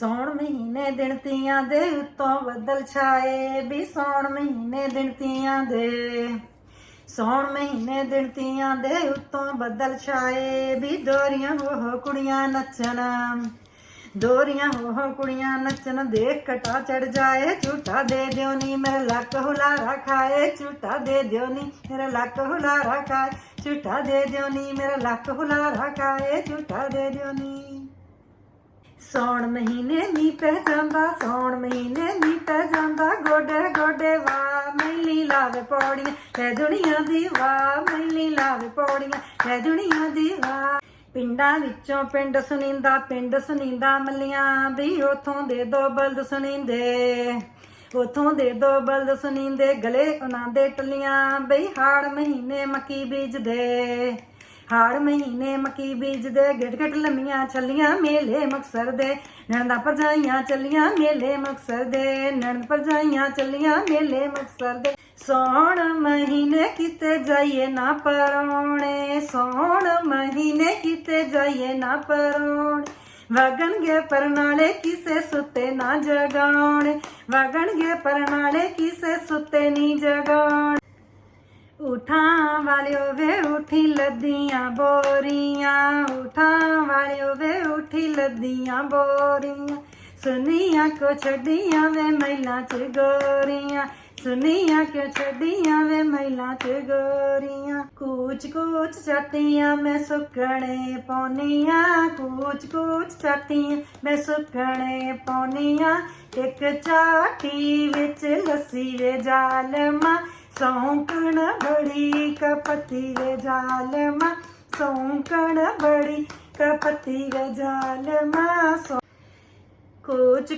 ਸੌਣ ਮਹੀਨੇ ਦਿਨ ਤੀਆਂ ਦੇ ਉੱਤੋਂ ਬੱਦਲ ਛਾਏ, ਵੀ ਸੌਣ ਮਹੀਨੇ ਦਿਨ ਤੀਆਂ ਦੇ। ਸੌਣ ਮਹੀਨੇ ਦਿਨ ਤੀਆਂ ਦੇ ਉੱਤੋਂ ਬੱਦਲ ਛਾਏ, ਵੀ ਦੋਰੀਆਂ ਹੋ ਕੁੜੀਆਂ ਨੱਚਣ। ਦੋਰੀਆਂ ਹੋ ਕੁੜੀਆਂ ਨੱਚਣ ਦੇਖ ਕਟਾ ਚੜ ਜਾਏ, ਝੂਟਾ ਦੇ ਦਿਓ ਨੀ ਮੇਰਾ ਲੱਕ ਹੁਲਾਰਾ ਖਾਏ, ਝੂਟਾ ਦੇ ਦਿਓ ਨੀ ਮੇਰਾ ਲੱਕ ਹੁਲਾਰਾ ਖਾਏ, ਝੂਟਾ ਦੇ ਦਿਓ ਨੀ ਮੇਰਾ ਲੱਕ ਹੁਲਾਰਾ ਖਾਏ, ਝੂਟਾ ਦੇ ਦਿਓ ਨੀ। ਸੌਣ ਮਹੀਨੇ ਮੀਂਹ ਪੈ ਜਾਂਦਾ, ਸੌਣ ਮਹੀਨੇ ਮੀਂਹ ਪੈ ਜਾਂਦਾ। ਗੋਡੇ ਗੋਡੇ ਵਾ, ਮੈਲੀ ਲਾਵੇ ਪੌੜੀਆਂ। ਤੇ ਦੁਨੀਆ ਦੀ ਵਾ, ਮੈਲੀ ਲਾਵੇ ਪੌੜੀਆਂ। ਤੇ ਦੁਨੀਆ ਦੀ ਵਾ। ਪਿੰਡਾਂ ਵਿੱਚੋਂ ਪਿੰਡ ਸੁਣੀਂਦਾ ਪਿੰਡ ਸੁਣੀਂਦਾ ਮੱਲੀਆਂ ਵੀ ਉਥੋਂ ਦੇ ਦੋ ਬਲਦ ਸੁਣੀਂਦੇ। ਉਥੋਂ ਦੇ ਦੋ ਬਲਦ ਸੁਣੀਂਦੇ, ਗਲੇ ਉਹਨਾਂ ਦੇ ਟੱਲੀਆਂ। ਬਈ ਹਾੜ ਮਹੀਨੇ ਮੱਕੀ ਬੀਜਦੇ। ਹਾੜ ਮਹੀਨੇ ਮੱਕੀ ਬੀਜਦੇ, ਗਿਟ ਗਿਟ ਲੰਮੀਆਂ ਛੱਲੀਆਂ, ਮੇਲੇ ਮਕਸਰ ਦੇ, ਨਣਦਾ ਪਰਜਾਈਆਂ ਚੱਲੀਆਂ ਮੇਲੇ ਮਕਸਰ ਦੇ, ਨਣਦ ਪਰਜਾਈਆਂ ਚੱਲੀਆਂ ਮੇਲੇ ਮਕਸਰ ਦੇ। ਸੌਣ ਮਹੀਨੇ ਕਿਤੇ ਜਾਈਏ ਨਾ ਪਰੋਣੇ, ਸੌਣ ਮਹੀਨੇ ਕਿਤੇ ਜਾਈਏ ਨਾ ਪਰੋਣੇ। ਵਗਣਗੇ ਪਰਨਾਲੇ ਕਿਸੇ ਸੁੱਤੇ ਨਾ ਜਗਾਉਣੇ, ਵਗਣਗੇ ਪਰਨਾਲੇ ਕਿਸੇ ਸੁੱਤੇ ਨਹੀਂ ਜਗਾਉਣੇ। ਉਠਾਂ ਵਾਲਿਓ ਵੇ ਉਠੀ ਲੱਦੀਆਂ ਬੋਰੀਆਂ। ਉਠਾਂ ਵਾਲਿਓ ਵੇ ਉਠੀ ਲੱਦੀਆਂ ਬੋਰੀਆਂ। ਸੁਨੀਆਂ ਕੋ ਛੱਡੀਆਂ ਵੇ ਮਹਿਲਾ ਚ ਗੋਰੀਆਂ? ਸੁਨੀਆਂ ਕਿਉ ਛੱਡੀਆਂ ਵੇ ਮਹਿਲਾ ਚ ਗੋਰੀਆਂ? ਕੂਚ ਕੂਚ ਛੱਟੀਆਂ ਮੈਂ ਸੁੱਕਣੇ ਪੌਨੀਆਂ ਕੂਚ ਕੂਚ ਛੱਟੀਆਂ ਮੈਂ ਸੁੱਕਣੇ ਪੌਨੀਆਂ ਇੱਕ ਚਾਟੀ ਵਿੱਚ ਲੱਸੀ ਵੇ ਜਾਲਮਾ ਸੌਂਕਣ ਬੜੀ ਕਪਤੀ ਵੇ ਜਾਲਮਾ, ਸੌਂਕਣ ਬੜੀ ਕਪਤੀ ਵੇ ਕੁਝ ਸੌ- ਕੁਛ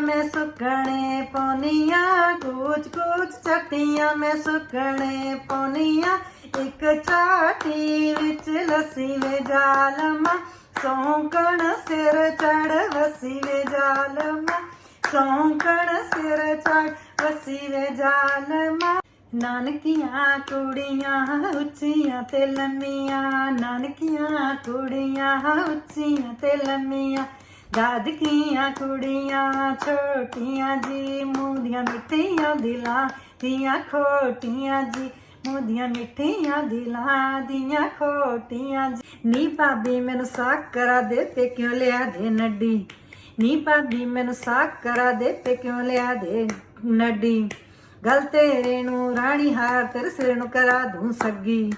ਮੈਂ ਸੁੱਕਣੇ ਪੌਨੀਆਂ ਕੁਝ ਕੁਝ ਚਟੀਆਂ ਮੈਂ ਸੁੱਕਣੇ ਪੌਨੀਆਂ ਇੱਕ ਚਾਟੀ ਵਿੱਚ ਲੱਸੀ ਵੇ ਜਾਲਮਾ, ਸੌਂਕਣ ਸਿਰ ਚੜ ਵਸੀ ਵੇ ਜਾਲਮਾ। ਸੌਂਕਣ ਸਿਰ ਚੜ ਵਸੀ ਵੇ ਜਾਲਮਾ ਨਾਨਕੀਆਂ ਕੁੜੀਆਂ ਉੱਚੀਆਂ ਤੇ ਲੰਮੀਆਂ, ਨਾਨਕੀਆਂ ਕੁੜੀਆਂ ਉੱਚੀਆਂ ਤੇ ਲੰਮੀਆਂ। ਦਾਦਕੀਆਂ ਕੁੜੀਆਂ ਛੋਟੀਆਂ ਜੀ, ਮੂੰਦੀਆਂ ਮਿੱਠੀਆਂ ਦਿਲਾਂ ਦੀਆਂ ਖੋਟੀਆਂ ਜੀ। ਮੂੰਦੀਆਂ ਮਿੱਠੀਆਂ ਦਿਲਾਂ ਦੀਆਂ ਖੋਟੀਆਂ ਜੀ। ਨੀ ਭਾਬੀ ਮੈਨੂੰ ਸਾਕ ਕਰਾ ਦੇ ਤੇ ਕਿਉਂ ਲਿਆ ਦੇ ਨੱਡੀ। ਨੀ ਭਾਬੀ ਮੈਨੂੰ ਸਾਕ ਕਰਾ ਦੇ ਤੇ ਕਿਉਂ ਲਿਆ ਦੇ? ਨੱਡੀ, ਗਲ ਤੇਰੇ ਨੂੰ ਰਾਣੀ ਹਾਰ ਤੇਰੇ ਸਿਰ ਨੂੰ ਕਰਾ ਦੂੰ ਸੱਗੀ।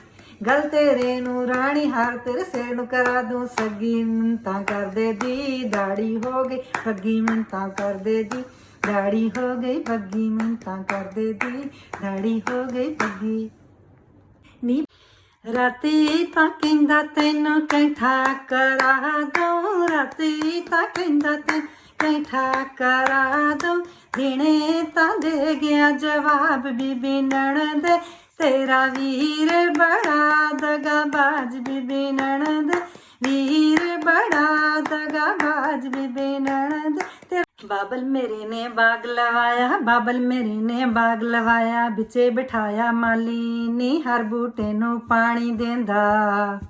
ਗਲ ਤੇਰੇ ਨੂੰ ਰਾਣੀ ਹਾਰ ਤੇਰੇ ਸਿਰ ਨੂੰ ਕਰਾ ਦੂੰ ਸੱਗੀ। ਮਿੰਤਾਂ ਕਰਦੇ ਦੀ ਦਾੜੀ ਹੋ ਗਈ ਫੱਗੀ ਮਿੰਤਾਂ ਕਰਦੇ ਦੀ ਦਾੜੀ ਹੋ ਗਈ ਫੱਗੀ ਮਿੰਤਾਂ ਕਰਦੇ ਦੀ ਦਾੜੀ ਹੋ ਗਈ ਫੱਗੀ ਨੀ ਰਾਤੀ ਤਾਂ ਕਹਿੰਦਾ ਤੈਨੂੰ ਕੈਠਾ ਕਰਾ ਦਊ, ਰਾਤੀ ਤਾਂ ਕਹਿੰਦਾ ਤੈਨੂੰ ਕੈਠਾ ਕਰਾ ਦਊ। ਦਿਨੇ ਤਾਂ ਦੇ ਗਿਆ ਜਵਾਬ ਬੀਬੀ ਨਣਦ, ਤੇਰਾ ਵੀਰ ਬੜਾ ਦਗਾਬਾਜ਼ ਬੀਬੀ ਨਣਦ। ਵੀਰ ਬੜਾ ਦਗਾਬਾਜ਼ ਬੀਬੀ ਨਣਦ। ਬਾਬਲ ਮੇਰੇ ਨੇ ਬਾਗ ਲਵਾਇਆ, ਬਾਬਲ ਮੇਰੇ ਨੇ ਬਾਗ ਲਵਾਇਆ, ਵਿੱਚੇ ਬਿਠਾਇਆ ਮਾਲੀ ਨੀ, ਹਰ ਬੂਟੇ ਨੂੰ ਪਾਣੀ ਦਿੰਦਾ।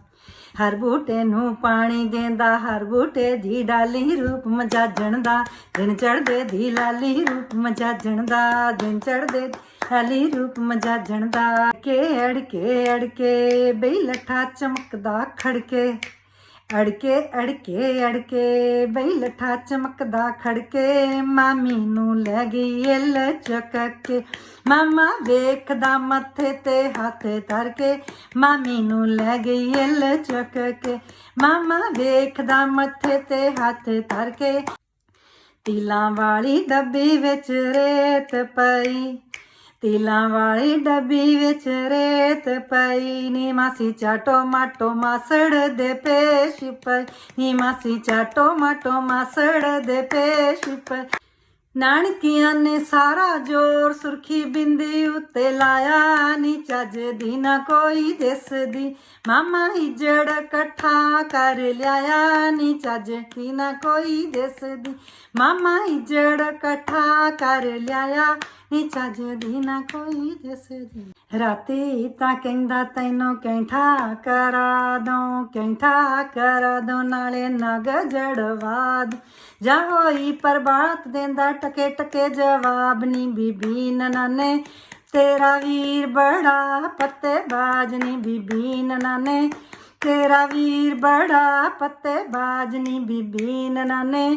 ਹਰ ਬੂਟੇ ਨੂੰ ਪਾਣੀ ਦਿੰਦਾ, ਹਰ ਬੂਟੇ ਦੀ ਡਾਲੀ ਰੂਪ ਮਜਾਜਣ ਦਾ। ਦਿਨ ਚੜਦੇ ਦੀ ਲਾਲੀ ਰੂਪ ਮਜਾਜਣ ਦਾ। ਦਿਨ ਚੜਦੇ ਲਾਲੀ ਰੂਪ ਮਜਾਜਣ ਦਾ। ਕੇ ਅੜਕੇ ਅੜਕੇ, ਬਈ ਲੱਠਾ ਚਮਕਦਾ ਖੜਕੇ। ਅੜਕੇ ਅੜਕੇ ਅੜਕੇ, ਬਈ ਲਠਾ ਚਮਕਦਾ ਖੜਕੇ। ਮਾਮੀ ਨੂੰ ਲੈ ਗਈ ਇਲ ਚੱਕ ਕੇ ਮਾਮਾ ਵੇਖਦਾ ਮੱਥੇ ਤੇ ਹੱਥ ਧਰ ਕੇ ਮਾਮੀ ਨੂੰ ਲੈ ਗਈ ਇਲ ਚੱਕ ਕੇ ਮਾਮਾ ਵੇਖਦਾ ਮੱਥੇ ਤੇ ਹੱਥ ਧਰ ਕੇ ਤਿਲਾਂ ਵਾਲੀ ਡੱਬੀ ਵਿੱਚ ਰੇਤ ਪਈ। ਤਿਲਾਂ ਵਾਲੀ ਡੱਬੀ ਵਿੱਚ ਰੇਤ ਪਈ, ਨੀ ਮਾਸੀ ਚਾਟੋ ਮਾਟੋ ਮਾਸੜ ਦੇ ਪੇਸ਼ ਪਈ, ਨੀ ਮਾਸੀ ਚਾਟੋ ਮਾਟੋ ਮਾਸੜ ਦੇ ਪੇਸ਼ ਪਈ। ਨਾਨਕੀਆਂ ਨੇ ਸਾਰਾ ਜੋਰ ਸੁਰਖੀ ਬਿੰਦੀ ਉੱਤੇ ਲਾਇਆ, ਨੀ ਚੱਜ ਦੀ ਨਾ ਕੋਈ ਦਿਸਦੀ ਮਾਮਾ ਹਿਜੜ ਇਕੱਠਾ ਕਰ ਲਿਆਇਆ, ਨੀ ਚੱਜ ਦੀ ਨਾ ਕੋਈ ਦਿਸਦੀ ਮਾਮਾ ਹਿਜੜ ਇਕੱਠਾ ਕਰ ਲਿਆਇਆ ਨੀ ਚੱਜ ਨਾ ਕੋਈ ਦਿਸਦੀ। ਰਾਤੀ ਤਾਂ ਕਹਿੰਦਾ ਤੈਨੂੰ ਕੈਂਠਾ ਕਰਾ ਦੋ, ਕੈਂਠਾ ਕਰਾ ਦੋ, ਨਾਲੇ ਨਗ ਜੜਵਾਦ ਜਾ ਹੋਈ ਪ੍ਰਭਾਤ ਦਿੰਦਾ ਟਕੇ ਟਕੇ ਜਵਾਬ ਨੀ, ਬੀਬੀ ਨਨਾਨੇ, ਤੇਰਾ ਵੀਰ ਬੜਾ ਪੱਤੇ ਬਾਜ ਨੀ, ਬੀਬੀ ਨਨਾਨੇ, ਤੇਰਾ ਵੀਰ ਬੜਾ ਪੱਤੇ ਬਾਜ ਨੀ, ਬੀਬੀ ਨਨਾਨੇ।